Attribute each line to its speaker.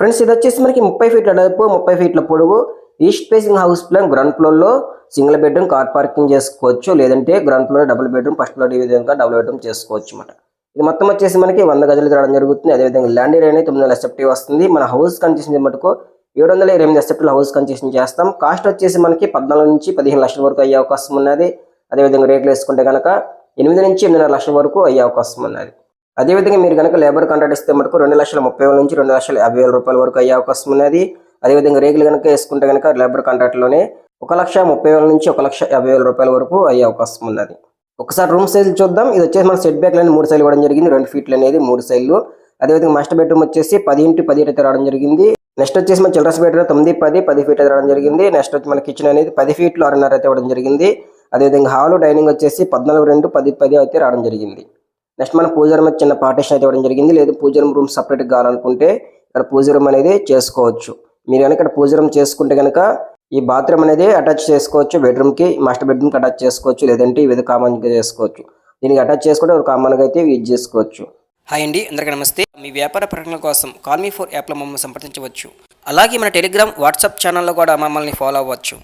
Speaker 1: Friends ఇది వచ్చేసి మనకి ముప్పై ఫీట్ల డైపు ముప్పై ఫీట్ల పొడుగు east facing house plan ground ఫ్లోర్లో సింగిల్ బెడ్రూమ్ కార్ పార్కింగ్ చేసుకోవచ్చు లేదంటే ground floor double bedroom first floor ఈ విధంగా డబుల్ బెడ్రూమ్ చేసుకోవచ్చు అన్నమాట. ఇది మొత్తం వచ్చేసి మనకి వంద గజలు రావడం జరుగుతుంది. అదేవిధంగా ల్యాండ్ ఏరియా అనేది తొమ్మిది వందల ఎస్ఎఫ్టీ వస్తుంది. మన హౌస్ కన్సెషన్ మటుకు ఏడు వందల ఇరవై ఎనిమిది ఎస్ఎఫ్టీలో హౌస్ కన్సెషన్ చేస్తాం. కాస్ట్ వచ్చేసి మనకి పద్నాలుగు నుంచి పదిహేను లక్షల వరకు అయ్యే అవకాశం ఉన్నది. అదేవిధంగా రేట్లు వేసుకుంటే కనుక ఎనిమిది నుంచి ఎనిమిదిన్నర లక్షల వరకు అయ్యే అవకాశం ఉన్నది. అదేవిధంగా మీరు కనుక లేబర్ కాంట్రాక్ట్ ఇస్తే మటుకు రెండు లక్షల ముప్పై వేల నుంచి రెండు లక్షల యాభై వేల రూపాయల వరకు అయ్యే అవకాశం ఉన్నది. అదేవిధంగా రేగులు కనుక వేసుకుంటే కనుక లేబర్ కాంట్రాక్ట్లోనే ఒక లక్ష ముప్పై వేల నుంచి ఒక లక్ష యాభై వేల రూపాయల వరకు అయ్యే అవకాశం ఉన్నది. ఒకసారి రూమ్ సైజ్ చూద్దాం. ఇది వచ్చేసి మన సెట్ బ్యాక్ లైన్ మూడు సైలు ఇవ్వడం జరిగింది. రెండు ఫీట్లు అనేది మూడు సైడ్లు అదేవిధంగా మాస్టర్ బెడ్రూమ్ వచ్చేసి పది ఇంటి పది అయితే రావడం జరిగింది. నెక్స్ట్ వచ్చేసి మన చిల్డ్రన్స్ బెడ్రూమ్ తొమ్మిది పది పది ఫీట్ అయితే రావడం జరిగింది. నెక్స్ట్ వచ్చి మన కిచెన్ అనేది పది ఫీట్లు ఆరున్నర అయితే ఇవ్వడం జరిగింది. అదేవిధంగా హాల్ డైనింగ్ వచ్చేసి పద్నాలుగు రెండు పది పది అయితే రావడం జరిగింది. నెక్స్ట్ మన పూజ రూమ్ చిన్న పార్టీషన్ అయితే ఇవ్వడం జరిగింది. లేదు పూజ రూమ్ సపరేట్ కావాలనుకుంటే ఇక్కడ పూజ రూమ్ అనేది చేసుకోవచ్చు. మీరు కనుక ఇక్కడ పూజ రూమ్ చేసుకుంటే కనుక ఈ బాత్రూమ్ అనేది అటాచ్ చేసుకోవచ్చు. బెడ్రూమ్కి మాస్టర్ బెడ్రూమ్కి అటాచ్ చేసుకోవచ్చు. లేదంటే ఇది కామన్ చేసుకోవచ్చు. దీనికి అటాచ్ చేసుకుంటే ఒక కామన్గా అయితే యూజ్ చేసుకోవచ్చు.
Speaker 2: హాయ్ అండి అందరికీ నమస్తే. మీ వ్యాపార ప్రకటనల కోసం కాల్మీ ఫోర్ యాప్లో మమ్మల్ని సంప్రదించవచ్చు. అలాగే మన టెలిగ్రామ్ వాట్సాప్ ఛానల్లో కూడా మమ్మల్ని ఫాలో అవ్వచ్చు.